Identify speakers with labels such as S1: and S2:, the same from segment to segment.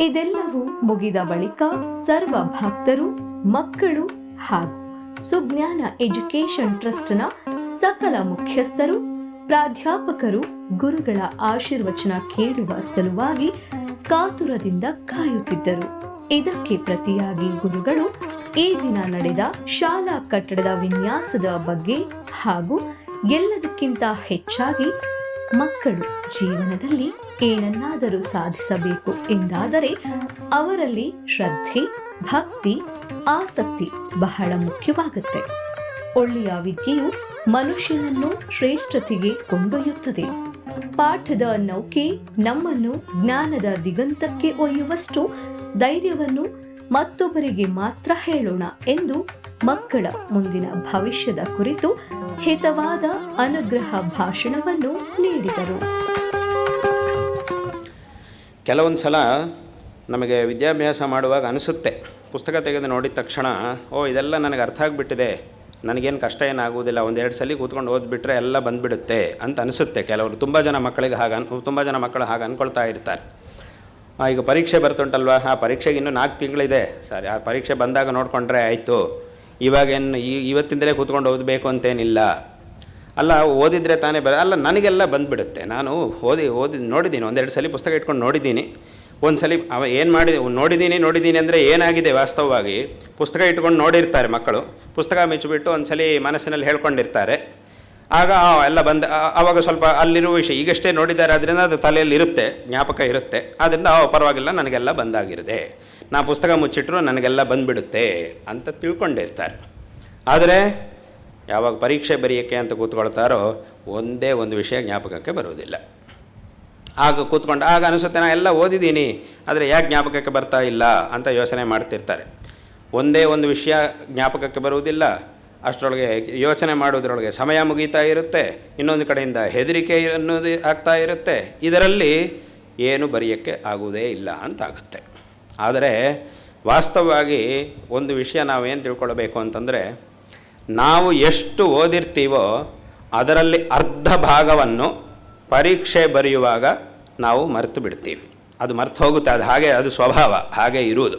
S1: ಇದೆಲ್ಲವೂ ಮುಗಿದ ಬಳಿಕ ಸರ್ವ ಭಕ್ತರು ಮಕ್ಕಳು ಹಾಗೂ ಸುಜ್ಞಾನ ಎಜುಕೇಶನ್ ಟ್ರಸ್ಟ್ನ ಸಕಲ ಮುಖ್ಯಸ್ಥರು, ಪ್ರಾಧ್ಯಾಪಕರು, ಗುರುಗಳ ಆಶೀರ್ವಚನ ಕೇಳುವ ಸಲುವಾಗಿ ಕಾತುರದಿಂದ ಕಾಯುತ್ತಿದ್ದರು. ಇದಕ್ಕೆ ಪ್ರತಿಯಾಗಿ ಗುರುಗಳು ಈ ದಿನ ನಡೆದ ಶಾಲಾ ಕಟ್ಟಡದ ವಿನ್ಯಾಸದ ಬಗ್ಗೆ ಹಾಗೂ ಎಲ್ಲದಕ್ಕಿಂತ ಹೆಚ್ಚಾಗಿ ಮಕ್ಕಳು ಜೀವನದಲ್ಲಿ ಏನನ್ನಾದರೂ ಸಾಧಿಸಬೇಕು ಎಂದಾದರೆ ಅವರಲ್ಲಿ ಶ್ರದ್ಧೆ, ಭಕ್ತಿ, ಆಸಕ್ತಿ ಬಹಳ ಮುಖ್ಯವಾಗುತ್ತೆ. ಒಳ್ಳೆಯ ವಿದ್ಯೆಯು ಮನುಷ್ಯನನ್ನು ಶ್ರೇಷ್ಠತೆಗೆ ಕೊಂಡೊಯ್ಯುತ್ತದೆ. ಪಾಠದ ನೌಕೆ ನಮ್ಮನ್ನು ಜ್ಞಾನದ ದಿಗಂತಕ್ಕೆ ಒಯ್ಯುವಷ್ಟು ಧೈರ್ಯವನ್ನು ಮತ್ತೊಬ್ಬರಿಗೆ ಮಾತ್ರ ಹೇಳೋಣ ಎಂದು ಮಕ್ಕಳ ಮುಂದಿನ ಭವಿಷ್ಯದ ಕುರಿತು ಹಿತವಾದ ಅನುಗ್ರಹ ಭಾಷಣವನ್ನು ನೀಡಿದರು.
S2: ಕೆಲವೊಂದು ಸಲ ನಮಗೆ ವಿದ್ಯಾಭ್ಯಾಸ ಮಾಡುವಾಗ ಅನಿಸುತ್ತೆ. ಪುಸ್ತಕ ತೆಗೆದು ನೋಡಿದ ತಕ್ಷಣ, ಓ, ಇದೆಲ್ಲ ನನಗೆ ಅರ್ಥ ಆಗಿಬಿಟ್ಟಿದೆ. ನನಗೇನು ಕಷ್ಟ ಏನಾಗುವುದಿಲ್ಲ. ಒಂದೆರಡು ಸಲ ಕೂತ್ಕೊಂಡು ಓದ್ಬಿಟ್ರೆ ಎಲ್ಲ ಬಂದುಬಿಡುತ್ತೆ ಅಂತ ಅನಿಸುತ್ತೆ ಕೆಲವರು. ತುಂಬ ಜನ ಮಕ್ಕಳಿಗೆ ಹಾಗೆ ಅನ್, ತುಂಬ ಜನ ಮಕ್ಕಳು ಹಾಗೆ ಅಂದ್ಕೊಳ್ತಾ ಇರ್ತಾರೆ. ಈಗ ಪರೀಕ್ಷೆ ಬರ್ತುಂಟಲ್ವಾ? ಆ ಪರೀಕ್ಷೆಗೆ ಇನ್ನೂ ನಾಲ್ಕು ತಿಂಗಳಿದೆ. ಸರಿ, ಆ ಪರೀಕ್ಷೆ ಬಂದಾಗ ನೋಡಿಕೊಂಡ್ರೆ ಆಯಿತು. ಇವಾಗೇನು ಏನು ಇವತ್ತಿಂದಲೇ ಕೂತ್ಕೊಂಡು ಓದಬೇಕು ಅಂತೇನಿಲ್ಲ. ಅಲ್ಲ, ಓದಿದರೆ ತಾನೇ ಬರ ಅಲ್ಲ, ನನಗೆಲ್ಲ ಬಂದುಬಿಡುತ್ತೆ. ನಾನು ಓದಿ ಓದಿ ನೋಡಿದ್ದೀನಿ. ಒಂದೆರಡು ಸಲ ಪುಸ್ತಕ ಇಟ್ಕೊಂಡು ನೋಡಿದ್ದೀನಿ. ಒಂದು ಸಲ ಅವ ಏನು ಮಾಡಿ ನೋಡಿದ್ದೀನಿ ನೋಡಿದ್ದೀನಿ ಅಂದರೆ ಏನಾಗಿದೆ ವಾಸ್ತವವಾಗಿ? ಪುಸ್ತಕ ಇಟ್ಕೊಂಡು ನೋಡಿರ್ತಾರೆ ಮಕ್ಕಳು. ಪುಸ್ತಕ ಮೆಚ್ಚಿಬಿಟ್ಟು ಒಂದು ಸಲ ಮನಸ್ಸಿನಲ್ಲಿ ಹೇಳ್ಕೊಂಡಿರ್ತಾರೆ. ಆಗ ಎಲ್ಲ ಬಂದ ಆವಾಗ ಸ್ವಲ್ಪ ಅಲ್ಲಿರುವ ವಿಷಯ ಈಗಷ್ಟೇ ನೋಡಿದ್ದಾರೆ ಅದರಿಂದ ಅದು ತಲೆಯಲ್ಲಿ ಇರುತ್ತೆ, ಜ್ಞಾಪಕ ಇರುತ್ತೆ. ಆದ್ದರಿಂದ ಪರವಾಗಿಲ್ಲ, ನನಗೆಲ್ಲ ಬಂದಾಗಿರುತ್ತೆ ನಾ ಪುಸ್ತಕ ಮುಚ್ಚಿಟ್ರು ನನಗೆಲ್ಲ ಬಂದುಬಿಡುತ್ತೆ ಅಂತ ತಿಳ್ಕೊಂಡಿರ್ತಾರೆ. ಆದರೆ ಯಾವಾಗ ಪರೀಕ್ಷೆ ಬರೆಯೋಕ್ಕೆ ಅಂತ ಕೂತ್ಕೊಳ್ತಾರೋ ಒಂದೇ ಒಂದು ವಿಷಯ ಜ್ಞಾಪಕಕ್ಕೆ ಬರುವುದಿಲ್ಲ. ಆಗ ಕೂತ್ಕೊಂಡು, ಆಗ ಅನಿಸುತ್ತೆ ನಾನು ಎಲ್ಲ ಓದಿದ್ದೀನಿ, ಆದರೆ ಯಾಕೆ ಜ್ಞಾಪಕಕ್ಕೆ ಬರ್ತಾ ಇಲ್ಲ? ಅಂತ ಯೋಚನೆ ಮಾಡ್ತಿರ್ತಾರೆ. ಒಂದೇ ಒಂದು ವಿಷಯ ಜ್ಞಾಪಕಕ್ಕೆ ಬರುವುದಿಲ್ಲ. ಅಷ್ಟರೊಳಗೆ ಯೋಚನೆ ಮಾಡೋದ್ರೊಳಗೆ ಸಮಯ ಮುಗೀತಾ ಇರುತ್ತೆ, ಇನ್ನೊಂದು ಕಡೆಯಿಂದ ಹೆದರಿಕೆ ಅನ್ನೋದು ಆಗ್ತಾ ಇರುತ್ತೆ. ಇದರಲ್ಲಿ ಏನು ಬರೆಯೋಕ್ಕೆ ಆಗುವುದೇ ಇಲ್ಲ ಅಂತ ಆಗುತ್ತೆ ಆದರೆ ವಾಸ್ತವವಾಗಿ ಒಂದು ವಿಷಯ ನಾವೇನು ತಿಳ್ಕೊಳ್ಬೇಕು ಅಂತಂದರೆ, ನಾವು ಎಷ್ಟು ಓದಿರ್ತೀವೋ ಅದರಲ್ಲಿ ಅರ್ಧ ಭಾಗವನ್ನು ಪರೀಕ್ಷೆ ಬರೆಯುವಾಗ ನಾವು ಮರೆತು ಬಿಡ್ತೀವಿ. ಅದು ಮರ್ತು ಹೋಗುತ್ತೆ, ಅದು ಹಾಗೆ, ಅದು ಸ್ವಭಾವ, ಹಾಗೆ ಇರುವುದು.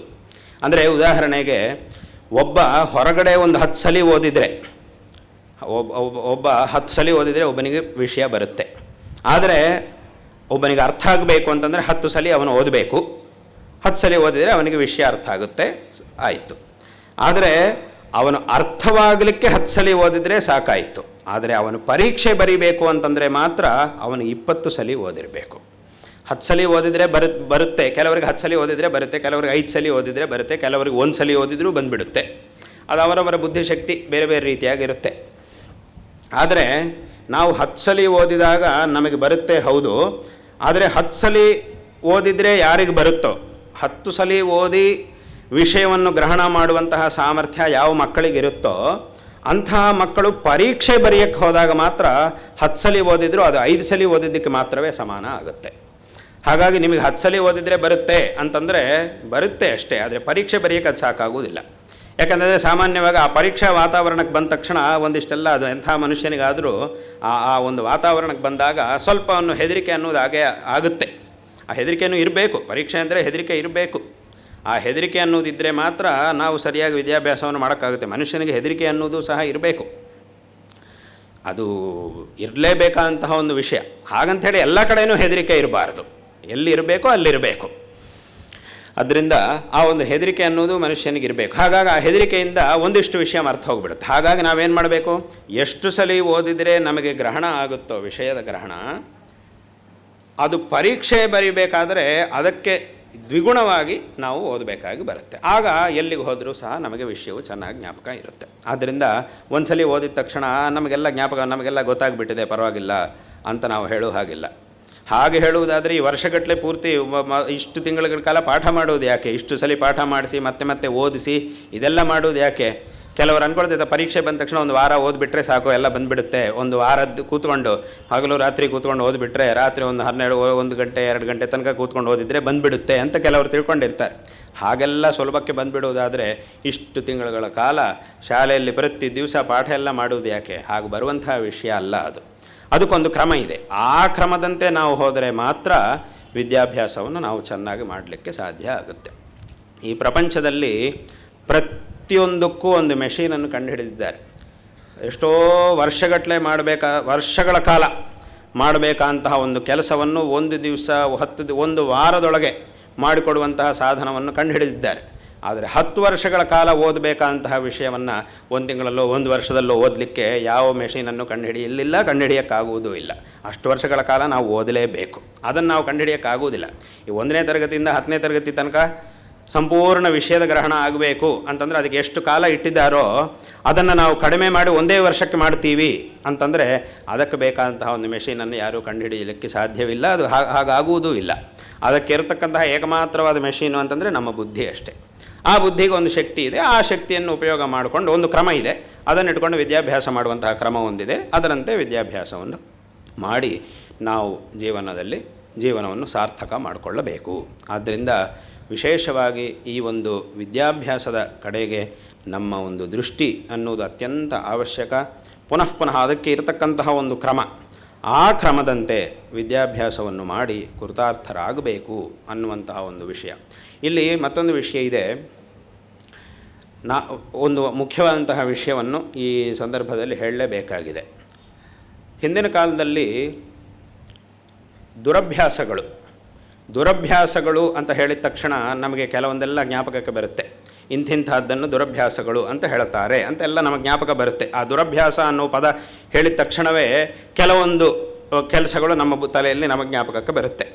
S2: ಅಂದರೆ ಉದಾಹರಣೆಗೆ, ಒಬ್ಬ ಹೊರಗಡೆ ಒಂದು ಹತ್ತು ಸಲ ಓದಿದರೆ ಒಬ್ಬ ಒಬ್ಬ- ಹತ್ತು ಸಲ ಓದಿದರೆ ಒಬ್ಬನಿಗೆ ವಿಷಯ ಬರುತ್ತೆ. ಆದರೆ ಒಬ್ಬನಿಗೆ ಅರ್ಥ ಆಗಬೇಕು ಅಂತಂದರೆ ಹತ್ತು ಸಲ ಅವನು ಓದಬೇಕು. ಹತ್ತು ಸಲ ಓದಿದರೆ ಅವನಿಗೆ ವಿಷಯ ಅರ್ಥ ಆಗುತ್ತೆ. ಆಯಿತು. ಆದರೆ ಅವನು ಅರ್ಥವಾಗಲಿಕ್ಕೆ ಹತ್ತು ಸಲ ಓದಿದರೆ ಸಾಕಾಯಿತು. ಆದರೆ ಅವನು ಪರೀಕ್ಷೆ ಬರೀಬೇಕು ಅಂತಂದರೆ ಮಾತ್ರ ಅವನು ಇಪ್ಪತ್ತು ಸಲ ಓದಿರಬೇಕು. ಹತ್ತು ಸಲ ಓದಿದರೆ ಬರು, ಬರುತ್ತೆ. ಕೆಲವರಿಗೆ ಹತ್ತು ಸಲ ಓದಿದರೆ ಬರುತ್ತೆ. ಕೆಲವರಿಗೆ ಐದು ಸಲ ಓದಿದರೆ ಬರುತ್ತೆ. ಕೆಲವರಿಗೆ ಒಂದು ಸಲ ಓದಿದರೂ ಬಂದುಬಿಡುತ್ತೆ. ಅದು ಅವರವರ ಬುದ್ಧಿಶಕ್ತಿ ಬೇರೆ ಬೇರೆ ರೀತಿಯಾಗಿರುತ್ತೆ. ಆದರೆ ನಾವು ಹತ್ತು ಸಲ ಓದಿದಾಗ ನಮಗೆ ಬರುತ್ತೆ ಹೌದು. ಆದರೆ ಹತ್ತು ಸಲ ಓದಿದರೆ ಯಾರಿಗೆ ಬರುತ್ತೋ? ಹತ್ತು ಸಲ ಓದಿ ವಿಷಯವನ್ನು ಗ್ರಹಣ ಮಾಡುವಂತಹ ಸಾಮರ್ಥ್ಯ ಯಾವ ಮಕ್ಕಳಿಗಿರುತ್ತೋ ಅಂತಹ ಮಕ್ಕಳು ಪರೀಕ್ಷೆ ಬರೆಯಕ್ಕೆ ಹೋದಾಗ ಮಾತ್ರ ಹತ್ತು ಸಲ ಓದಿದ್ರು ಅದು ಐದು ಸಲ ಓದಿದ್ದಕ್ಕೆ ಮಾತ್ರವೇ ಸಮಾನ ಆಗುತ್ತೆ. ಹಾಗಾಗಿ ನಿಮಗೆ ಹತ್ತು ಸಲ ಓದಿದರೆ ಬರುತ್ತೆ ಅಂತಂದರೆ ಬರುತ್ತೆ ಅಷ್ಟೇ, ಆದರೆ ಪರೀಕ್ಷೆ ಬರೆಯಕ್ಕೆ ಅದು ಸಾಕಾಗುವುದಿಲ್ಲ. ಯಾಕಂದರೆ ಸಾಮಾನ್ಯವಾಗಿ ಆ ಪರೀಕ್ಷಾ ವಾತಾವರಣಕ್ಕೆ ಬಂದ ತಕ್ಷಣ ಒಂದಿಷ್ಟೆಲ್ಲ ಅದು ಎಂಥ ಮನುಷ್ಯನಿಗಾದರೂ ಆ ಆ ಒಂದು ವಾತಾವರಣಕ್ಕೆ ಬಂದಾಗ ಸ್ವಲ್ಪ ಹೆದರಿಕೆ ಅನ್ನೋದು ಹಾಗೆ ಆಗುತ್ತೆ. ಆ ಹೆದರಿಕೆಯೂ ಇರಬೇಕು. ಪರೀಕ್ಷೆ ಅಂದರೆ ಹೆದರಿಕೆ ಇರಬೇಕು. ಆ ಹೆದರಿಕೆ ಅನ್ನೋದಿದ್ದರೆ ಮಾತ್ರ ನಾವು ಸರಿಯಾಗಿ ವಿದ್ಯಾಭ್ಯಾಸವನ್ನು ಮಾಡೋಕ್ಕಾಗುತ್ತೆ. ಮನುಷ್ಯನಿಗೆ ಹೆದರಿಕೆ ಅನ್ನೋದು ಸಹ ಇರಬೇಕು. ಅದು ಇರಲೇಬೇಕಾದಂತಹ ಒಂದು ವಿಷಯ. ಹಾಗಂಥೇಳಿ ಎಲ್ಲ ಕಡೆಯೂ ಹೆದರಿಕೆ ಇರಬಾರ್ದು. ಎಲ್ಲಿರಬೇಕೋ ಅಲ್ಲಿರಬೇಕು ಅದರಿಂದ ಆ ಒಂದು ಹೆದರಿಕೆ ಅನ್ನೋದು ಮನುಷ್ಯನಿಗೆ ಇರಬೇಕು. ಹಾಗಾಗಿ ಆ ಹೆದರಿಕೆಯಿಂದ ಒಂದಿಷ್ಟು ವಿಷಯ ಅರ್ಥ ಹೋಗ್ಬಿಡುತ್ತೆ. ಹಾಗಾಗಿ ನಾವೇನು ಮಾಡಬೇಕು? ಎಷ್ಟು ಸಲ ಓದಿದರೆ ನಮಗೆ ಗ್ರಹಣ ಆಗುತ್ತೋ, ವಿಷಯದ ಗ್ರಹಣ ಅದು ಪರೀಕ್ಷೆ ಬರೀಬೇಕಾದರೆ ಅದಕ್ಕೆ ದ್ವಿಗುಣವಾಗಿ ನಾವು ಓದಬೇಕಾಗಿ ಬರುತ್ತೆ. ಆಗ ಎಲ್ಲಿಗೆ ಹೋದರೂ ಸಹ ನಮಗೆ ವಿಷಯವು ಚೆನ್ನಾಗಿ ಜ್ಞಾಪಕ ಇರುತ್ತೆ. ಆದ್ದರಿಂದ ಒಂದ್ಸಲಿ ಓದಿದ ತಕ್ಷಣ ನಮಗೆಲ್ಲ ಜ್ಞಾಪಕ, ನಮಗೆಲ್ಲ ಗೊತ್ತಾಗ್ಬಿಟ್ಟಿದೆ, ಪರವಾಗಿಲ್ಲ ಅಂತ ನಾವು ಹೇಳೋ ಹಾಗಿಲ್ಲ. ಹಾಗೆ ಹೇಳುವುದಾದರೆ ಈ ವರ್ಷಗಟ್ಟಲೆ ಪೂರ್ತಿ ಇಷ್ಟು ತಿಂಗಳ ಕಾಲ ಪಾಠ ಮಾಡೋದು ಯಾಕೆ? ಇಷ್ಟು ಸಲ ಪಾಠ ಮಾಡಿಸಿ, ಮತ್ತೆ ಮತ್ತೆ ಓದಿಸಿ, ಇದೆಲ್ಲ ಮಾಡೋದು ಯಾಕೆ? ಕೆಲವರು ಅನ್ಕೊಳ್ತಿದ್ದ ಪರೀಕ್ಷೆ ಬಂದ ತಕ್ಷಣ ಒಂದು ವಾರ ಓದ್ಬಿಟ್ರೆ ಸಾಕು, ಎಲ್ಲ ಬಂದುಬಿಡುತ್ತೆ. ಒಂದು ವಾರದ್ದು ಕೂತ್ಕೊಂಡು, ಹಗಲು ರಾತ್ರಿ ಕೂತ್ಕೊಂಡು ಓದ್ಬಿಟ್ರೆ, ರಾತ್ರಿ ಒಂದು ಹನ್ನೆರಡು, ಒಂದು ಗಂಟೆ, ಎರಡು ಗಂಟೆ ತನಕ ಕೂತ್ಕೊಂಡು ಓದಿದರೆ ಬಂದುಬಿಡುತ್ತೆ ಅಂತ ಕೆಲವರು ತಿಳ್ಕೊಂಡಿರ್ತಾರೆ. ಹಾಗೆಲ್ಲ ಸುಲಭಕ್ಕೆ ಬಂದುಬಿಡುವುದಾದರೆ ಇಷ್ಟು ತಿಂಗಳುಗಳ ಕಾಲ ಶಾಲೆಯಲ್ಲಿ ಪ್ರತಿ ದಿವಸ ಪಾಠ ಎಲ್ಲ ಮಾಡುವುದು ಯಾಕೆ? ಹಾಗೂ ಬರುವಂತಹ ವಿಷಯ ಅಲ್ಲ ಅದು. ಅದಕ್ಕೊಂದು ಕ್ರಮ ಇದೆ. ಆ ಕ್ರಮದಂತೆ ನಾವು ಹೋದರೆ ಮಾತ್ರ ವಿದ್ಯಾಭ್ಯಾಸವನ್ನು ನಾವು ಚೆನ್ನಾಗಿ ಮಾಡಲಿಕ್ಕೆ ಸಾಧ್ಯ ಆಗುತ್ತೆ. ಈ ಪ್ರಪಂಚದಲ್ಲಿ ಪ್ರತಿಯೊಂದಕ್ಕೂ ಒಂದು ಮೆಷೀನನ್ನು ಕಂಡುಹಿಡಿದಿದ್ದಾರೆ. ಎಷ್ಟೋ ವರ್ಷಗಟ್ಟಲೆ ಮಾಡಬೇಕಾ, ವರ್ಷಗಳ ಕಾಲ ಮಾಡಬೇಕಂತಹ ಒಂದು ಕೆಲಸವನ್ನು ಒಂದು ದಿವಸ, ಹತ್ತು ಒಂದು ವಾರದೊಳಗೆ ಮಾಡಿಕೊಡುವಂತಹ ಸಾಧನವನ್ನು ಕಂಡುಹಿಡಿದಿದ್ದಾರೆ. ಆದರೆ ಹತ್ತು ವರ್ಷಗಳ ಕಾಲ ಓದಬೇಕಂತಹ ವಿಷಯವನ್ನು ಒಂದು ತಿಂಗಳಲ್ಲೋ, ಒಂದು ವರ್ಷದಲ್ಲೋ ಓದಲಿಕ್ಕೆ ಯಾವ ಮೆಷೀನನ್ನು ಕಂಡುಹಿಡಿಯಲಿಲ್ಲ, ಕಂಡುಹಿಡಿಯೋಕ್ಕಾಗುವುದೂ ಇಲ್ಲ. ಅಷ್ಟು ವರ್ಷಗಳ ಕಾಲ ನಾವು ಓದಲೇಬೇಕು. ಅದನ್ನು ನಾವು ಕಂಡುಹಿಡಿಯೋಕ್ಕಾಗುವುದಿಲ್ಲ. ಈ ಒಂದನೇ ತರಗತಿಯಿಂದ ಹತ್ತನೇ ತರಗತಿ ತನಕ ಸಂಪೂರ್ಣ ವಿಷಯದ ಗ್ರಹಣ ಆಗಬೇಕು ಅಂತಂದರೆ ಅದಕ್ಕೆ ಎಷ್ಟು ಕಾಲ ಇಟ್ಟಿದ್ದಾರೋ ಅದನ್ನು ನಾವು ಕಡಿಮೆ ಮಾಡಿ ಒಂದೇ ವರ್ಷಕ್ಕೆ ಮಾಡ್ತೀವಿ ಅಂತಂದರೆ ಅದಕ್ಕೆ ಬೇಕಾದಂತಹ ಒಂದು ಮೆಷಿನನ್ನು ಯಾರೂ ಕಂಡುಹಿಡಿಯಲಿಕ್ಕೆ ಸಾಧ್ಯವಿಲ್ಲ. ಅದು ಹಾಗಾಗುವುದೂ ಇಲ್ಲ. ಅದಕ್ಕೆ ಇರತಕ್ಕಂತಹ ಏಕಮಾತ್ರವಾದ ಮೆಷೀನು ಅಂತಂದರೆ ನಮ್ಮ ಬುದ್ಧಿ ಅಷ್ಟೇ. ಆ ಬುದ್ಧಿಗೆ ಒಂದು ಶಕ್ತಿ ಇದೆ. ಆ ಶಕ್ತಿಯನ್ನು ಉಪಯೋಗ ಮಾಡಿಕೊಂಡು ಒಂದು ಕ್ರಮ ಇದೆ. ಅದನ್ನು ಇಟ್ಕೊಂಡು ವಿದ್ಯಾಭ್ಯಾಸ ಮಾಡುವಂತಹ ಕ್ರಮ ಒಂದಿದೆ. ಅದರಂತೆ ವಿದ್ಯಾಭ್ಯಾಸವನ್ನು ಮಾಡಿ ನಾವು ಜೀವನದಲ್ಲಿ ಜೀವನವನ್ನು ಸಾರ್ಥಕ ಮಾಡಿಕೊಳ್ಳಬೇಕು. ಆದ್ದರಿಂದ ವಿಶೇಷವಾಗಿ ಈ ಒಂದು ವಿದ್ಯಾಭ್ಯಾಸದ ಕಡೆಗೆ ನಮ್ಮ ಒಂದು ದೃಷ್ಟಿ ಅನ್ನುವುದು ಅತ್ಯಂತ ಅವಶ್ಯಕ. ಪುನಃ ಪುನಃ ಅದಕ್ಕೆ ಇರತಕ್ಕಂತಹ ಒಂದು ಕ್ರಮ. ಆ ಕ್ರಮದಂತೆ ವಿದ್ಯಾಭ್ಯಾಸವನ್ನು ಮಾಡಿ ಕೃತಾರ್ಥರಾಗಬೇಕು ಅನ್ನುವಂತಹ ಒಂದು ವಿಷಯ. ಇಲ್ಲಿ ಮತ್ತೊಂದು ವಿಷಯ ಇದೆ. ನಾ, ಒಂದು ಮುಖ್ಯವಾದಂತಹ ವಿಷಯವನ್ನು ಈ ಸಂದರ್ಭದಲ್ಲಿ ಹೇಳಲೇಬೇಕಾಗಿದೆ. ಹಿಂದಿನ ಕಾಲದಲ್ಲಿ ದುರಭ್ಯಾಸಗಳು ದುರಭ್ಯಾಸಗಳು ಅಂತ ಹೇಳಿದ ತಕ್ಷಣ ನಮಗೆ ಕೆಲವೊಂದೆಲ್ಲ ಜ್ಞಾಪಕಕ್ಕೆ ಬರುತ್ತೆ. ಇಂಥಿಂಥದ್ದನ್ನು ದುರಭ್ಯಾಸಗಳು ಅಂತ ಹೇಳ್ತಾರೆ ಅಂತೆಲ್ಲ ನಮಗೆ ಜ್ಞಾಪಕ ಬರುತ್ತೆ. ಆ ದುರಭ್ಯಾಸ ಅನ್ನೋ ಪದ ಹೇಳಿದ ತಕ್ಷಣವೇ ಕೆಲವೊಂದು ಕೆಲಸಗಳು ನಮ್ಮ ತಲೆಯಲ್ಲಿ ನಮಗೆ ಜ್ಞಾಪಕಕ್ಕೆ ಬರುತ್ತೆ.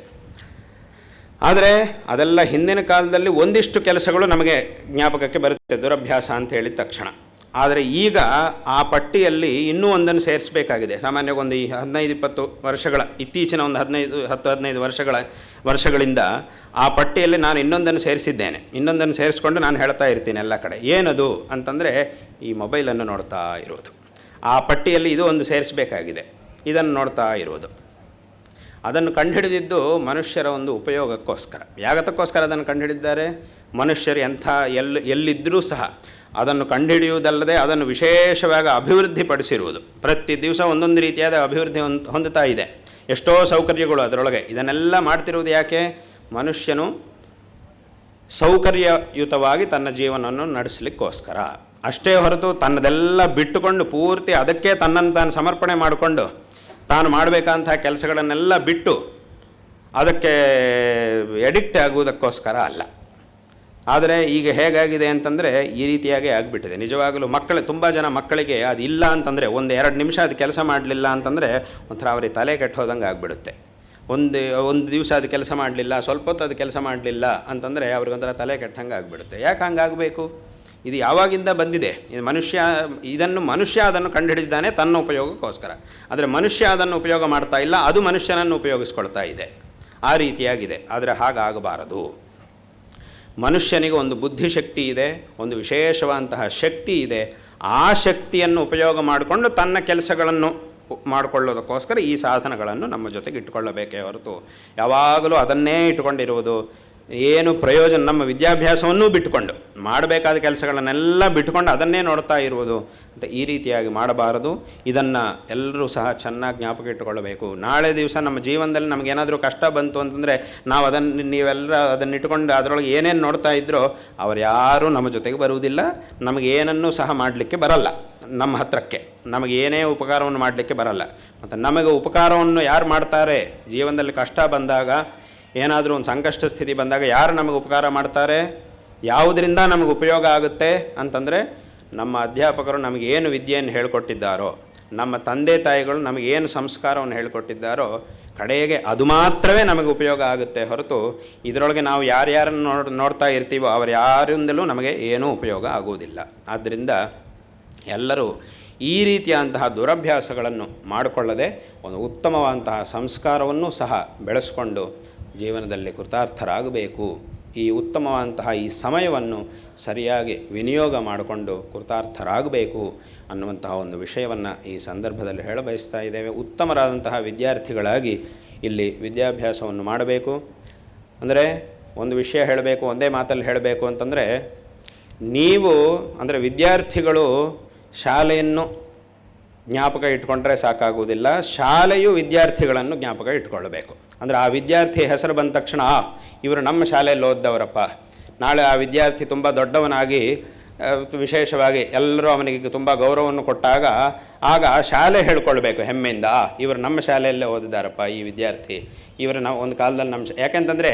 S2: ಆದರೆ ಅದೆಲ್ಲ ಹಿಂದಿನ ಕಾಲದಲ್ಲಿ ಒಂದಿಷ್ಟು ಕೆಲಸಗಳು ನಮಗೆ ಜ್ಞಾಪಕಕ್ಕೆ ಬರುತ್ತೆ ದುರಭ್ಯಾಸ ಅಂತ ಹೇಳಿದ ತಕ್ಷಣ. ಆದರೆ ಈಗ ಆ ಪಟ್ಟಿಯಲ್ಲಿ ಇನ್ನೂ ಒಂದನ್ನು ಸೇರಿಸಬೇಕಾಗಿದೆ. ಸಾಮಾನ್ಯವಾಗಿ ಒಂದು ಈ ಹದಿನೈದು ಇಪ್ಪತ್ತು ವರ್ಷಗಳ, ಇತ್ತೀಚಿನ ಒಂದು ಹದಿನೈದು, ಹತ್ತು ಹದಿನೈದು ವರ್ಷಗಳ, ವರ್ಷಗಳಿಂದ ಆ ಪಟ್ಟಿಯಲ್ಲಿ ನಾನು ಇನ್ನೊಂದನ್ನು ಸೇರಿಸಿದ್ದೇನೆ. ಇನ್ನೊಂದನ್ನು ಸೇರಿಸ್ಕೊಂಡು ನಾನು ಹೇಳ್ತಾ ಇರ್ತೀನಿ ಎಲ್ಲ ಕಡೆ. ಏನದು ಅಂತಂದರೆ ಈ ಮೊಬೈಲನ್ನು ನೋಡ್ತಾ ಇರೋದು. ಆ ಪಟ್ಟಿಯಲ್ಲಿ ಇದು ಒಂದು ಸೇರಿಸಬೇಕಾಗಿದೆ. ಇದನ್ನು ನೋಡ್ತಾ ಇರೋದು. ಅದನ್ನು ಕಂಡುಹಿಡಿದಿದ್ದು ಮನುಷ್ಯರ ಒಂದು ಉಪಯೋಗಕ್ಕೋಸ್ಕರ. ಯಾಗತಕ್ಕೋಸ್ಕರ ಅದನ್ನು ಕಂಡುಹಿಡಿದ್ದಾರೆ ಮನುಷ್ಯರು ಎಂಥ ಎಲ್ಲಿ ಎಲ್ಲಿದ್ದರೂ ಸಹ ಅದನ್ನು ಕಂಡುಹಿಡಿಯುವುದಲ್ಲದೆ ಅದನ್ನು ವಿಶೇಷವಾಗಿ ಅಭಿವೃದ್ಧಿಪಡಿಸಿರುವುದು. ಪ್ರತಿ ದಿವಸ ಒಂದೊಂದು ರೀತಿಯಾದ ಅಭಿವೃದ್ಧಿ ಹೊಂದ್ ಹೊಂದುತ್ತಾ ಇದೆ. ಎಷ್ಟೋ ಸೌಕರ್ಯಗಳು ಅದರೊಳಗೆ. ಇದನ್ನೆಲ್ಲ ಮಾಡ್ತಿರುವುದು ಯಾಕೆ? ಮನುಷ್ಯನು ಸೌಕರ್ಯಯುತವಾಗಿ ತನ್ನ ಜೀವನವನ್ನು ನಡೆಸಲಿಕ್ಕೋಸ್ಕರ. ಅಷ್ಟೇ ಹೊರತು ತನ್ನದೆಲ್ಲ ಬಿಟ್ಟುಕೊಂಡು ಪೂರ್ತಿ ಅದಕ್ಕೆ ತನ್ನನ್ನು ತಾನು ಸಮರ್ಪಣೆ ಮಾಡಿಕೊಂಡು ತಾನು ಮಾಡಬೇಕಂತಹ ಕೆಲಸಗಳನ್ನೆಲ್ಲ ಬಿಟ್ಟು ಅದಕ್ಕೆ ಎಡಿಕ್ಟ್ ಆಗುವುದಕ್ಕೋಸ್ಕರ ಅಲ್ಲ. ಆದರೆ ಈಗ ಹೇಗಾಗಿದೆ ಅಂತಂದರೆ ಈ ರೀತಿಯಾಗಿ ಆಗಿಬಿಟ್ಟಿದೆ. ನಿಜವಾಗಲೂ ಮಕ್ಕಳು, ತುಂಬ ಜನ ಮಕ್ಕಳಿಗೆ ಅದು ಇಲ್ಲ ಅಂತಂದರೆ ಒಂದು ಎರಡು ನಿಮಿಷ ಅದು ಕೆಲಸ ಮಾಡಲಿಲ್ಲ ಅಂತಂದರೆ ಒಂಥರ ಅವರಿಗೆ ತಲೆ ಕೆಟ್ಟೋದಂಗೆ ಆಗಿಬಿಡುತ್ತೆ. ಒಂದು ಒಂದು ದಿವಸ ಅದು ಕೆಲಸ ಮಾಡಲಿಲ್ಲ, ಸ್ವಲ್ಪ ಹೊತ್ತು ಅದು ಕೆಲಸ ಮಾಡಲಿಲ್ಲ ಅಂತಂದರೆ ಅವ್ರಿಗೊಂಥರ ತಲೆ ಕೆಟ್ಟಂಗೆ ಆಗಿಬಿಡುತ್ತೆ. ಯಾಕೆ ಹಂಗಾಗಬೇಕು? ಇದು ಯಾವಾಗಿಂದ ಬಂದಿದೆ? ಇದು ಮನುಷ್ಯ, ಇದನ್ನು ಮನುಷ್ಯ ಅದನ್ನು ಕಂಡುಹಿಡಿದಿದ್ದಾನೆ ತನ್ನ ಉಪಯೋಗಕ್ಕೋಸ್ಕರ. ಆದರೆ ಮನುಷ್ಯ ಅದನ್ನು ಉಪಯೋಗ ಮಾಡ್ತಾ ಇಲ್ಲ, ಅದು ಮನುಷ್ಯನನ್ನು ಉಪಯೋಗಿಸ್ಕೊಳ್ತಾ ಇದೆ. ಆ ರೀತಿಯಾಗಿದೆ. ಆದರೆ ಹಾಗಾಗಬಾರದು. ಮನುಷ್ಯನಿಗೆ ಒಂದು ಬುದ್ಧಿಶಕ್ತಿ ಇದೆ, ಒಂದು ವಿಶೇಷವಾದಂತಹ ಶಕ್ತಿ ಇದೆ. ಆ ಶಕ್ತಿಯನ್ನು ಉಪಯೋಗ ಮಾಡಿಕೊಂಡು ತನ್ನ ಕೆಲಸಗಳನ್ನು ಮಾಡಿಕೊಳ್ಳೋದಕ್ಕೋಸ್ಕರ ಈ ಸಾಧನಗಳನ್ನು ನಮ್ಮ ಜೊತೆಗೆ ಇಟ್ಟುಕೊಳ್ಳಬೇಕೇ ಹೊರತು ಯಾವಾಗಲೂ ಅದನ್ನೇ ಇಟ್ಟುಕೊಂಡಿರುವುದು. ಏನು ಪ್ರಯೋಜನ? ನಮ್ಮ ವಿದ್ಯಾಭ್ಯಾಸವನ್ನೂ ಬಿಟ್ಟುಕೊಂಡು. ಮಾಡಬೇಕಾದ ಕೆಲಸಗಳನ್ನೆಲ್ಲ ಬಿಟ್ಟುಕೊಂಡು ಅದನ್ನೇ ನೋಡ್ತಾ ಇರುವುದು. ಅಂತ ಈ ರೀತಿಯಾಗಿ ಮಾಡಬಾರದು. ಇದನ್ನು ಎಲ್ಲರೂ ಸಹ ಚೆನ್ನಾಗಿ ಜ್ಞಾಪಕ ಇಟ್ಟುಕೊಳ್ಳಬೇಕು. ನಾಳೆ ದಿವಸ ನಮ್ಮ ಜೀವನದಲ್ಲಿ ನಮಗೇನಾದರೂ ಕಷ್ಟ ಬಂತು ಅಂತಂದರೆ ನಾವು ಅದನ್ನು ನೀವೆಲ್ಲ ಅದನ್ನು ಇಟ್ಕೊಂಡು ಅದರೊಳಗೆ ಏನೇನು ನೋಡ್ತಾ ಇದ್ದರೂ ಅವರು ಯಾರೂ ನಮ್ಮ ಜೊತೆಗೆ ಬರುವುದಿಲ್ಲ. ನಮಗೆ ಏನನ್ನೂ ಸಹ ಮಾಡಲಿಕ್ಕೆ ಬರಲ್ಲ ನಮ್ಮ ಹತ್ರಕ್ಕೆ. ನಮಗೆ ಏನೇ ಉಪಕಾರವನ್ನು ಮಾಡಲಿಕ್ಕೆ ಬರಲ್ಲ. ಮತ್ತು ನಮಗೆ ಉಪಕಾರವನ್ನು ಯಾರು ಮಾಡ್ತಾರೆ? ಜೀವನದಲ್ಲಿ ಕಷ್ಟ ಬಂದಾಗ ಏನಾದರೂ ಒಂದು ಸಂಕಷ್ಟ ಸ್ಥಿತಿ ಬಂದಾಗ ಯಾರು ನಮಗೆ ಉಪಕಾರ ಮಾಡ್ತಾರೆ? ಯಾವುದರಿಂದ ನಮಗೆ ಉಪಯೋಗ ಆಗುತ್ತೆ? ಅಂತಂದರೆ ನಮ್ಮ ಅಧ್ಯಾಪಕರು ನಮಗೆ ಏನು ವಿದ್ಯೆಯನ್ನು ಹೇಳಿಕೊಟ್ಟಿದ್ದಾರೋ, ನಮ್ಮ ತಂದೆ ತಾಯಿಗಳು ನಮಗೇನು ಸಂಸ್ಕಾರವನ್ನು ಹೇಳಿಕೊಟ್ಟಿದ್ದಾರೋ, ಕಡೆಗೆ ಅದು ಮಾತ್ರವೇ ನಮಗೆ ಉಪಯೋಗ ಆಗುತ್ತೆ ಹೊರತು ಇದರೊಳಗೆ ನಾವು ಯಾರ್ಯಾರನ್ನು ನೋಡ್, ನೋಡ್ತಾ ಇರ್ತೀವೋ ಅವರು ಯಾರಿಂದಲೂ ನಮಗೆ ಏನೂ ಉಪಯೋಗ ಆಗುವುದಿಲ್ಲ ಆದ್ದರಿಂದ ಎಲ್ಲರೂ ಈ ರೀತಿಯಾದಂತಹ ದುರಭ್ಯಾಸಗಳನ್ನು ಮಾಡಿಕೊಳ್ಳದೆ ಒಂದು ಉತ್ತಮವಾದಂತಹ ಸಂಸ್ಕಾರವನ್ನು ಸಹ ಬೆಳೆಸ್ಕೊಂಡು ಜೀವನದಲ್ಲಿ ಕೃತಾರ್ಥರಾಗಬೇಕು. ಈ ಉತ್ತಮವಾದಂತಹ ಈ ಸಮಯವನ್ನು ಸರಿಯಾಗಿ ವಿನಿಯೋಗ ಮಾಡಿಕೊಂಡು ಕೃತಾರ್ಥರಾಗಬೇಕು ಅನ್ನುವಂತಹ ಒಂದು ವಿಷಯವನ್ನು ಈ ಸಂದರ್ಭದಲ್ಲಿ ಹೇಳಬಯಸ್ತಾ ಇದ್ದೇವೆ. ಉತ್ತಮರಾದಂತಹ ವಿದ್ಯಾರ್ಥಿಗಳಾಗಿ ಇಲ್ಲಿ ವಿದ್ಯಾಭ್ಯಾಸವನ್ನು ಮಾಡಬೇಕು. ಅಂದರೆ ಒಂದು ವಿಷಯ ಹೇಳಬೇಕು, ಒಂದೇ ಮಾತಲ್ಲಿ ಹೇಳಬೇಕು ಅಂತಂದರೆ, ನೀವು ಅಂದರೆ ವಿದ್ಯಾರ್ಥಿಗಳು ಶಾಲೆಯನ್ನು ಜ್ಞಾಪಕ ಇಟ್ಕೊಂಡ್ರೆ ಸಾಕಾಗುವುದಿಲ್ಲ. ಶಾಲೆಯು ವಿದ್ಯಾರ್ಥಿಗಳನ್ನು ಜ್ಞಾಪಕ ಇಟ್ಕೊಳ್ಬೇಕು. ಅಂದರೆ ಆ ವಿದ್ಯಾರ್ಥಿ ಹೆಸರು ಬಂದ ತಕ್ಷಣ ಇವರು ನಮ್ಮ ಶಾಲೆಯಲ್ಲಿ ಓದ್ದವರಪ್ಪ. ನಾಳೆ ಆ ವಿದ್ಯಾರ್ಥಿ ತುಂಬ ದೊಡ್ಡವನಾಗಿ ವಿಶೇಷವಾಗಿ ಎಲ್ಲರೂ ಅವನಿಗೆ ತುಂಬ ಗೌರವವನ್ನು ಕೊಟ್ಟಾಗ, ಆಗ ಶಾಲೆ ಹೇಳ್ಕೊಳ್ಬೇಕು ಹೆಮ್ಮೆಯಿಂದ. ಇವರು ನಮ್ಮ ಶಾಲೆಯಲ್ಲೇ ಓದಿದಾರಪ್ಪ ಈ ವಿದ್ಯಾರ್ಥಿ. ಇವರು ನಾವು ಒಂದು ಕಾಲದಲ್ಲಿ ನಮ್ಮ ಯಾಕೆಂತಂದರೆ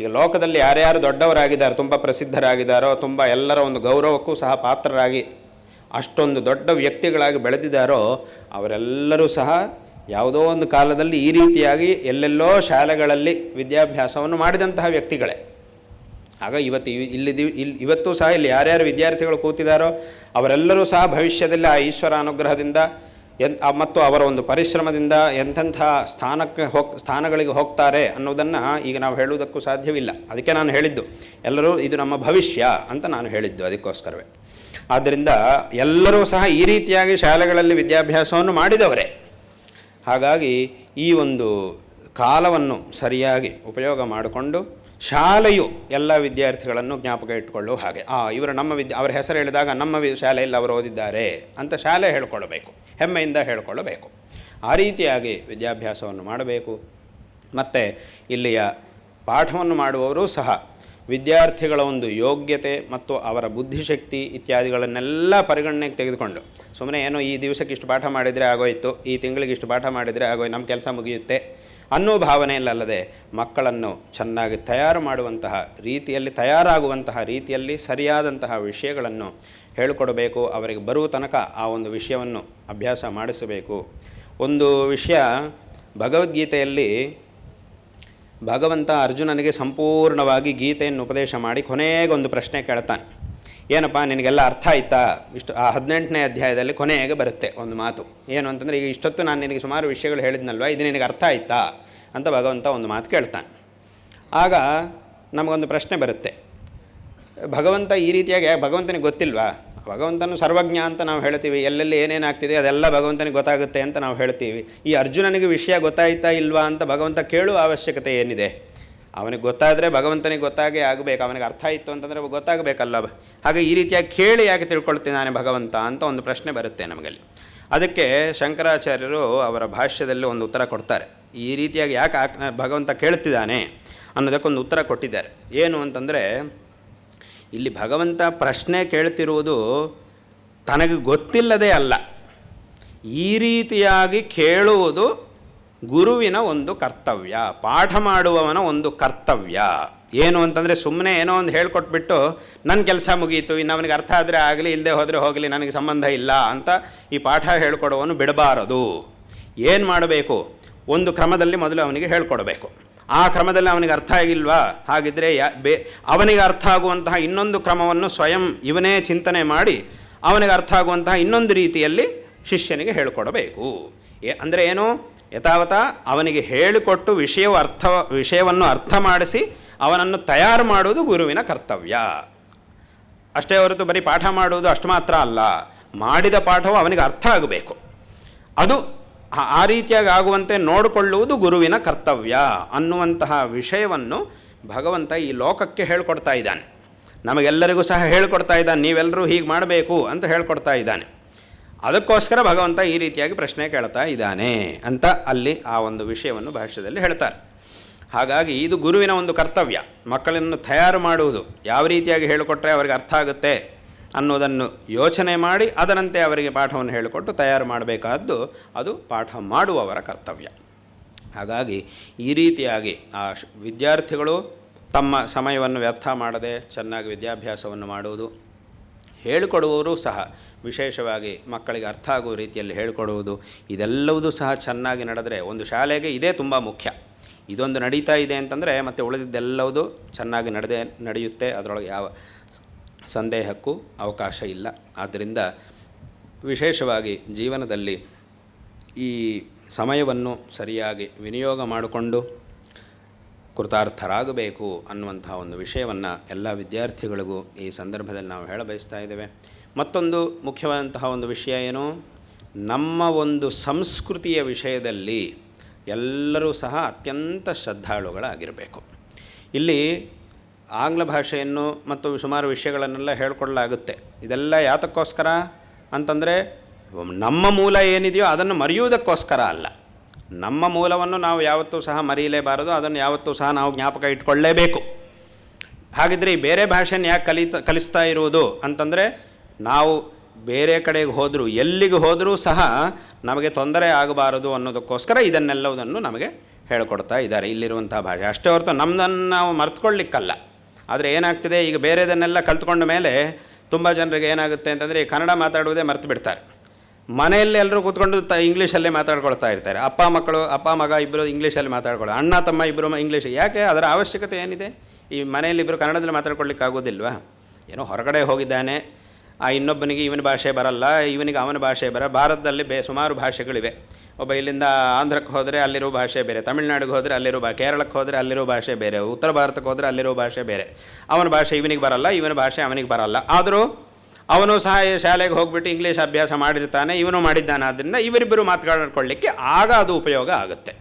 S2: ಈಗ ಲೋಕದಲ್ಲಿ ಯಾರ್ಯಾರು ದೊಡ್ಡವರಾಗಿದ್ದಾರೆ, ತುಂಬ ಪ್ರಸಿದ್ಧರಾಗಿದ್ದಾರೋ, ತುಂಬ ಎಲ್ಲರ ಒಂದು ಗೌರವಕ್ಕೂ ಸಹ ಪಾತ್ರರಾಗಿ ಅಷ್ಟೊಂದು ದೊಡ್ಡ ವ್ಯಕ್ತಿಗಳಾಗಿ ಬೆಳೆದಿದ್ದಾರೋ, ಅವರೆಲ್ಲರೂ ಸಹ ಯಾವುದೋ ಒಂದು ಕಾಲದಲ್ಲಿ ಈ ರೀತಿಯಾಗಿ ಎಲ್ಲೆಲ್ಲೋ ಶಾಲೆಗಳಲ್ಲಿ ವಿದ್ಯಾಭ್ಯಾಸವನ್ನು ಮಾಡಿದಂತಹ ವ್ಯಕ್ತಿಗಳೇ. ಆಗ ಇವತ್ತು ಇಲ್ಲಿ ಇವತ್ತು ಸಹ ಇಲ್ಲಿ ಯಾರ್ಯಾರು ವಿದ್ಯಾರ್ಥಿಗಳು ಕೂತಿದ್ದಾರೋ ಅವರೆಲ್ಲರೂ ಸಹ ಭವಿಷ್ಯದಲ್ಲಿ ಆ ಈಶ್ವರ ಅನುಗ್ರಹದಿಂದ ಎನ್ ಮತ್ತು ಅವರ ಒಂದು ಪರಿಶ್ರಮದಿಂದ ಎಂಥೆಂಥ ಸ್ಥಾನಕ್ಕೆ ಹೋಗ್ ಸ್ಥಾನಗಳಿಗೆ ಹೋಗ್ತಾರೆ ಅನ್ನೋದನ್ನು ಈಗ ನಾವು ಹೇಳುವುದಕ್ಕೂ ಸಾಧ್ಯವಿಲ್ಲ. ಅದಕ್ಕೆ ನಾನು ಹೇಳಿದ್ದು, ಎಲ್ಲರೂ ಇದು ನಮ್ಮ ಭವಿಷ್ಯ ಅಂತ ನಾನು ಹೇಳಿದ್ದು ಅದಕ್ಕೋಸ್ಕರವೇ. ಆದ್ದರಿಂದ ಎಲ್ಲರೂ ಸಹ ಈ ರೀತಿಯಾಗಿ ಶಾಲೆಗಳಲ್ಲಿ ವಿದ್ಯಾಭ್ಯಾಸವನ್ನು ಮಾಡಿದವರೇ. ಹಾಗಾಗಿ ಈ ಒಂದು ಕಾಲವನ್ನು ಸರಿಯಾಗಿ ಉಪಯೋಗ ಮಾಡಿಕೊಂಡು ಶಾಲೆಯು ಎಲ್ಲ ವಿದ್ಯಾರ್ಥಿಗಳನ್ನು ಜ್ಞಾಪಕ ಇಟ್ಟುಕೊಳ್ಳುವ ಹಾಗೆ. ಆ, ಇವರು ನಮ್ಮ ವಿದ್ಯೆ, ಅವರ ಹೆಸರು ಹೇಳಿದಾಗ ನಮ್ಮ ವಿ ಶಾಲೆಯಲ್ಲಿ ಅವರು ಓದಿದ್ದಾರೆ ಅಂತ ಶಾಲೆ ಹೇಳ್ಕೊಳ್ಬೇಕು ಹೆಮ್ಮೆಯಿಂದ ಹೇಳ್ಕೊಳ್ಳಬೇಕು. ಆ ರೀತಿಯಾಗಿ ವಿದ್ಯಾಭ್ಯಾಸವನ್ನು ಮಾಡಬೇಕು. ಮತ್ತು ಇಲ್ಲಿಯ ಪಾಠವನ್ನು ಮಾಡುವವರು ಸಹ ವಿದ್ಯಾರ್ಥಿಗಳ ಒಂದು ಯೋಗ್ಯತೆ ಮತ್ತು ಅವರ ಬುದ್ಧಿಶಕ್ತಿ ಇತ್ಯಾದಿಗಳನ್ನೆಲ್ಲ ಪರಿಗಣನೆಗೆ ತೆಗೆದುಕೊಂಡು. ಸುಮ್ಮನೆ ಏನೋ ಈ ದಿವಸಕ್ಕೆ ಇಷ್ಟು ಪಾಠ ಮಾಡಿದರೆ ಆಗೋಯಿತು, ಈ ತಿಂಗಳಿಗೆ ಇಷ್ಟು ಪಾಠ ಮಾಡಿದರೆ ಆಗೋಯ್ತು, ನಮ್ಮ ಕೆಲಸ ಮುಗಿಯುತ್ತೆ ಅನ್ನೋ ಭಾವನೆಯಲ್ಲದೆ ಮಕ್ಕಳನ್ನು ಚೆನ್ನಾಗಿ ತಯಾರು ಮಾಡುವಂತಹ ರೀತಿಯಲ್ಲಿ, ತಯಾರಾಗುವಂತಹ ರೀತಿಯಲ್ಲಿ ಸರಿಯಾದಂತಹ ವಿಷಯಗಳನ್ನು ಹೇಳಿಕೊಡಬೇಕು, ಅವರಿಗೆ ಬರುವ ತನಕ ಆ ಒಂದು ವಿಷಯವನ್ನು ಅಭ್ಯಾಸ ಮಾಡಿಸಬೇಕು. ಒಂದು ವಿಷಯ ಭಗವದ್ಗೀತೆಯಲ್ಲಿ ಭಗವಂತ ಅರ್ಜುನನಿಗೆ ಸಂಪೂರ್ಣವಾಗಿ ಗೀತೆಯನ್ನು ಉಪದೇಶ ಮಾಡಿ ಕೊನೆಗೊಂದು ಪ್ರಶ್ನೆ ಕೇಳ್ತಾನೆ. ಏನಪ್ಪ, ನಿನಗೆಲ್ಲ ಅರ್ಥ ಆಯ್ತಾ? ಇಷ್ಟು ಆ ಹದಿನೆಂಟನೇ ಅಧ್ಯಾಯದಲ್ಲಿ ಕೊನೆಗೆ ಬರುತ್ತೆ ಒಂದು ಮಾತು. ಏನು ಅಂತಂದರೆ, ಈಗ ಇಷ್ಟೊತ್ತು ನಾನು ನಿನಗೆ ಸುಮಾರು ವಿಷಯಗಳು ಹೇಳಿದ್ನಲ್ವ, ಇದು ನಿನಗೆ ಅರ್ಥ ಆಯ್ತಾ? ಅಂತ ಭಗವಂತ ಒಂದು ಮಾತು ಕೇಳ್ತಾನೆ. ಆಗ ನಮಗೊಂದು ಪ್ರಶ್ನೆ ಬರುತ್ತೆ. ಭಗವಂತ ಈ ರೀತಿಯಾಗಿ, ಭಗವಂತನಿಗೆ ಗೊತ್ತಿಲ್ವಾ? ಭಗವಂತನು ಸರ್ವಜ್ಞ ಅಂತ ನಾವು ಹೇಳ್ತೀವಿ. ಎಲ್ಲೆಲ್ಲಿ ಏನೇನಾಗ್ತಿದೆ ಅದೆಲ್ಲ ಭಗವಂತನಿಗೆ ಗೊತ್ತಾಗುತ್ತೆ ಅಂತ ನಾವು ಹೇಳ್ತೀವಿ. ಈ ಅರ್ಜುನನಿಗೆ ವಿಷಯ ಗೊತ್ತಾಯ್ತಾ ಇಲ್ವಾ ಅಂತ ಭಗವಂತ ಕೇಳುವ ಅವಶ್ಯಕತೆ ಏನಿದೆ? ಅವನಿಗೆ ಗೊತ್ತಾದರೆ ಭಗವಂತನಿಗೆ ಗೊತ್ತಾಗೇ ಆಗಬೇಕು. ಅವನಿಗೆ ಅರ್ಥ ಇತ್ತು ಅಂತಂದರೆ ಗೊತ್ತಾಗಬೇಕಲ್ಲ. ಹಾಗೆ ಈ ರೀತಿಯಾಗಿ ಕೇಳಿ ಯಾಕೆ ತಿಳ್ಕೊಳ್ತಿದ್ದಾನೆ ಭಗವಂತ ಅಂತ ಒಂದು ಪ್ರಶ್ನೆ ಬರುತ್ತೆ ನಮಗಲ್ಲಿ. ಅದಕ್ಕೆ ಶಂಕರಾಚಾರ್ಯರು ಅವರ ಭಾಷ್ಯದಲ್ಲಿ ಒಂದು ಉತ್ತರ ಕೊಡ್ತಾರೆ. ಈ ರೀತಿಯಾಗಿ ಯಾಕೆ ಭಗವಂತ ಕೇಳ್ತಿದ್ದಾನೆ ಅನ್ನೋದಕ್ಕೊಂದು ಉತ್ತರ ಕೊಟ್ಟಿದ್ದಾರೆ. ಏನು ಅಂತಂದರೆ ಇಲ್ಲಿ ಭಗವಂತ ಪ್ರಶ್ನೆ ಕೇಳ್ತಿರುವುದು ತನಗೆ ಗೊತ್ತಿಲ್ಲದೇ ಅಲ್ಲ. ಈ ರೀತಿಯಾಗಿ ಕೇಳುವುದು ಗುರುವಿನ ಒಂದು ಕರ್ತವ್ಯ, ಪಾಠ ಮಾಡುವವನ ಒಂದು ಕರ್ತವ್ಯ. ಏನು ಅಂತಂದರೆ ಸುಮ್ಮನೆ ಏನೋ ಒಂದು ಹೇಳ್ಕೊಟ್ಬಿಟ್ಟು ನನ್ನ ಕೆಲಸ ಮುಗೀತು ಇನ್ನು ಅವನಿಗೆ ಅರ್ಥ ಆದರೆ ಆಗಲಿ ಇಲ್ಲದೆ ಹೋದರೆ ಹೋಗಲಿ, ನನಗೆ ಸಂಬಂಧ ಇಲ್ಲ ಅಂತ ಈ ಪಾಠ ಹೇಳ್ಕೊಡುವವನು ಬಿಡಬಾರದು. ಏನು ಮಾಡಬೇಕು? ಒಂದು ಕ್ರಮದಲ್ಲಿ ಮೊದಲು ಅವನಿಗೆ ಹೇಳ್ಕೊಡ್ಬೇಕು. ಆ ಕ್ರಮದಲ್ಲಿ ಅವನಿಗೆ ಅರ್ಥ ಆಗಿಲ್ವಾ? ಹಾಗಿದ್ದರೆ ಯಾ ಬೇ ಅವನಿಗೆ ಅರ್ಥ ಆಗುವಂತಹ ಇನ್ನೊಂದು ಕ್ರಮವನ್ನು ಸ್ವಯಂ ಇವನೇ ಚಿಂತನೆ ಮಾಡಿ ಅವನಿಗೆ ಅರ್ಥ ಆಗುವಂತಹ ಇನ್ನೊಂದು ರೀತಿಯಲ್ಲಿ ಶಿಷ್ಯನಿಗೆ ಹೇಳಿಕೊಡಬೇಕು. ಅಂದರೆ ಏನು? ಯಥಾವತ ಅವನಿಗೆ ಹೇಳಿಕೊಟ್ಟು ವಿಷಯವು ಅರ್ಥ, ವಿಷಯವನ್ನು ಅರ್ಥ ಮಾಡಿಸಿ ಅವನನ್ನು ತಯಾರು ಮಾಡುವುದು ಗುರುವಿನ ಕರ್ತವ್ಯ. ಅಷ್ಟೇ ಹೊರತು ಬರೀ ಪಾಠ ಮಾಡುವುದು ಅಷ್ಟು ಮಾತ್ರ ಅಲ್ಲ. ಮಾಡಿದ ಪಾಠವು ಅವನಿಗೆ ಅರ್ಥ ಆಗಬೇಕು. ಅದು ಆ- ರೀತಿಯಾಗಿ ಆಗುವಂತೆ ನೋಡಿಕೊಳ್ಳುವುದು ಗುರುವಿನ ಕರ್ತವ್ಯ ಅನ್ನುವಂತಹ ವಿಷಯವನ್ನು ಭಗವಂತ ಈ ಲೋಕಕ್ಕೆ ಹೇಳ್ಕೊಡ್ತಾ ಇದ್ದಾನೆ. ನಮಗೆಲ್ಲರಿಗೂ ಸಹ ಹೇಳ್ಕೊಡ್ತಾ ಇದ್ದಾನೆ ನೀವೆಲ್ಲರೂ ಹೀಗೆ ಮಾಡಬೇಕು ಅಂತ ಹೇಳ್ಕೊಡ್ತಾ ಇದ್ದಾನೆ. ಅದಕ್ಕೋಸ್ಕರ ಭಗವಂತ ಈ ರೀತಿಯಾಗಿ ಪ್ರಶ್ನೆ ಕೇಳ್ತಾ ಇದ್ದಾನೆ ಅಂತ ಅಲ್ಲಿ ಆ ಒಂದು ವಿಷಯವನ್ನು ಭಾಷ್ಯದಲ್ಲಿ ಹೇಳ್ತಾರೆ. ಹಾಗಾಗಿ ಇದು ಗುರುವಿನ ಒಂದು ಕರ್ತವ್ಯ. ಮಕ್ಕಳನ್ನು ತಯಾರು ಮಾಡುವುದು ಯಾವ ರೀತಿಯಾಗಿ ಹೇಳಿಕೊಟ್ರೆ ಅವರಿಗೆ ಅರ್ಥ ಆಗುತ್ತೆ? ಅನ್ನೋದನ್ನು ಯೋಚನೆ ಮಾಡಿ ಅದರಂತೆ ಅವರಿಗೆ ಪಾಠವನ್ನು ಹೇಳಿಕೊಟ್ಟು ತಯಾರು ಮಾಡಬೇಕಾದ್ದು ಅದು ಪಾಠ ಮಾಡುವವರ ಕರ್ತವ್ಯ. ಹಾಗಾಗಿ ಈ ರೀತಿಯಾಗಿ ಆ ವಿದ್ಯಾರ್ಥಿಗಳು ತಮ್ಮ ಸಮಯವನ್ನು ವ್ಯರ್ಥ ಮಾಡದೆ ಚೆನ್ನಾಗಿ ವಿದ್ಯಾಭ್ಯಾಸವನ್ನು ಮಾಡುವುದು, ಹೇಳಿಕೊಡುವವರು ಸಹ ವಿಶೇಷವಾಗಿ ಮಕ್ಕಳಿಗೆ ಅರ್ಥ ಆಗುವ ರೀತಿಯಲ್ಲಿ ಹೇಳಿಕೊಡುವುದು ಇದೆಲ್ಲವೂ ಸಹ ಚೆನ್ನಾಗಿ ನಡೆದರೆ ಒಂದು ಶಾಲೆಗೆ ಇದೇ ತುಂಬ ಮುಖ್ಯ. ಇದೊಂದು ನಡೀತಾ ಇದೆ ಅಂತಂದರೆ ಮತ್ತು ಉಳಿದಿದ್ದೆಲ್ಲವುದು ಚೆನ್ನಾಗಿ ನಡೆದೇ ನಡೆಯುತ್ತೆ, ಅದರೊಳಗೆ ಯಾವ ಸಂದೇಹಕ್ಕೂ ಅವಕಾಶ ಇಲ್ಲ. ಆದ್ದರಿಂದ ವಿಶೇಷವಾಗಿ ಜೀವನದಲ್ಲಿ ಈ ಸಮಯವನ್ನು ಸರಿಯಾಗಿ ವಿನಿಯೋಗ ಮಾಡಿಕೊಂಡು ಕೃತಾರ್ಥರಾಗಬೇಕು ಅನ್ನುವಂತಹ ಒಂದು ವಿಷಯವನ್ನು ಎಲ್ಲ ವಿದ್ಯಾರ್ಥಿಗಳಿಗೂ ಈ ಸಂದರ್ಭದಲ್ಲಿ ನಾವು ಹೇಳಬಯಸ್ತಾ ಇದ್ದೇವೆ. ಮತ್ತೊಂದು ಮುಖ್ಯವಾದಂತಹ ಒಂದು ವಿಷಯ ಏನು? ನಮ್ಮ ಒಂದು ಸಂಸ್ಕೃತಿಯ ವಿಷಯದಲ್ಲಿ ಎಲ್ಲರೂ ಸಹ ಅತ್ಯಂತ ಶ್ರದ್ಧಾಳುಗಳಾಗಿರಬೇಕು. ಇಲ್ಲಿ ಆಂಗ್ಲ ಭಾಷೆಯನ್ನು ಮತ್ತು ಸುಮಾರು ವಿಷಯಗಳನ್ನೆಲ್ಲ ಹೇಳ್ಕೊಳ್ಳಲಾಗುತ್ತೆ ಇದೆಲ್ಲ ಯಾತಕ್ಕೋಸ್ಕರ ಅಂತಂದರೆ, ನಮ್ಮ ಮೂಲ ಏನಿದೆಯೋ ಅದನ್ನು ಮರೆಯುವುದಕ್ಕೋಸ್ಕರ ಅಲ್ಲ. ನಮ್ಮ ಮೂಲವನ್ನು ನಾವು ಯಾವತ್ತೂ ಸಹ ಮರೆಯಲೇಬಾರದು, ಅದನ್ನು ಯಾವತ್ತೂ ಸಹ ನಾವು ಜ್ಞಾಪಕ ಇಟ್ಕೊಳ್ಳೇಬೇಕು. ಹಾಗಿದ್ರೆ ಈ ಬೇರೆ ಭಾಷೆನ ಯಾಕೆ ಕಲಿತ, ಕಲಿಸ್ತಾ ಇರುವುದು ಅಂತಂದರೆ, ನಾವು ಬೇರೆ ಕಡೆಗೆ ಹೋದರೂ, ಎಲ್ಲಿಗೆ ಹೋದರೂ ಸಹ ನಮಗೆ ತೊಂದರೆ ಆಗಬಾರದು ಅನ್ನೋದಕ್ಕೋಸ್ಕರ ಇದನ್ನೆಲ್ಲವುದನ್ನು ನಮಗೆ ಹೇಳ್ಕೊಡ್ತಾ ಇದ್ದಾರೆ ಇಲ್ಲಿರುವಂಥ ಭಾಷೆ. ಅಷ್ಟೇ ಹೊರತು ನಮ್ಮದನ್ನು ನಾವು ಮರ್ತ್ಕೊಳ್ಳಿಕ್ಕಲ್ಲ. ಆದರೆ ಏನಾಗ್ತದೆ? ಈಗ ಬೇರೆದನ್ನೆಲ್ಲ ಕಲ್ತ್ಕೊಂಡ ಮೇಲೆ ತುಂಬ ಜನರಿಗೆ ಏನಾಗುತ್ತೆ ಅಂತಂದರೆ ಈ ಕನ್ನಡ ಮಾತಾಡುವುದೇ ಮರ್ತು ಬಿಡ್ತಾರೆ. ಮನೆಯಲ್ಲಿ ಎಲ್ಲರೂ ಕೂತ್ಕೊಂಡು ತ ಇಂಗ್ಲೀಷಲ್ಲೇ ಮಾತಾಡ್ಕೊಳ್ತಾ ಇರ್ತಾರೆ. ಅಪ್ಪ ಮಕ್ಕಳು, ಅಪ್ಪ ಮಗ ಇಬ್ಬರು ಇಂಗ್ಲೀಷಲ್ಲಿ ಮಾತಾಡ್ಕೊಳ್ಳೋ ಅಣ್ಣ, ತಮ್ಮ ಇಬ್ಬರು ಇಂಗ್ಲೀಷ್. ಯಾಕೆ? ಅದರ ಅವಶ್ಯಕತೆ ಏನಿದೆ? ಈ ಮನೆಯಲ್ಲಿ ಇಬ್ಬರು ಕನ್ನಡದಲ್ಲಿ ಮಾತಾಡ್ಕೊಳ್ಳಿಕ್ಕೆ ಆಗೋದಿಲ್ವಾ? ಏನೋ ಹೊರಗಡೆ ಹೋಗಿದ್ದಾನೆ. ಆ ಇನ್ನೊಬ್ಬನಿಗೆ ಇವನ ಭಾಷೆ ಬರಲ್ಲ, ಇವನಿಗೆ ಅವನ ಭಾಷೆ ಬರ, ಭಾರತದಲ್ಲಿ ಬೇ, ಸುಮಾರು ಭಾಷೆಗಳಿವೆ. ಒಬ್ಬ ಇಲ್ಲಿಂದ ಆಂಧ್ರಕ್ಕೆ ಹೋದರೆ ಅಲ್ಲಿರೋ ಭಾಷೆ ಬೇರೆ, ತಮಿಳ್ನಾಡಿಗೆ ಹೋದರೆ ಅಲ್ಲಿರೋ ಭಾ, ಕೇರಳಕ್ಕೆ ಹೋದರೆ ಅಲ್ಲಿರೋ ಭಾಷೆ ಬೇರೆ, ಉತ್ತರ ಭಾರತಕ್ಕೆ ಹೋದರೆ ಅಲ್ಲಿರೋ ಭಾಷೆ ಬೇರೆ. ಅವನ ಭಾಷೆ ಇವನಿಗೆ ಬರಲ್ಲ, ಇವನ ಭಾಷೆ ಅವನಿಗೆ ಬರಲ್ಲ. ಆದರೂ ಅವನು ಸಹ ಶಾಲೆಗೆ ಹೋಗ್ಬಿಟ್ಟು ಇಂಗ್ಲೀಷ್ ಅಭ್ಯಾಸ ಮಾಡಿರ್ತಾನೆ, ಇವನು ಮಾಡಿದ್ದಾನೆ ಆದ್ದರಿಂದ ಇವರಿಬ್ಬರು ಮಾತನಾಡ್ಕೊಳ್ಳಿಕ್ಕೆ ಆಗ ಅದು ಉಪಯೋಗ ಆಗುತ್ತೆ.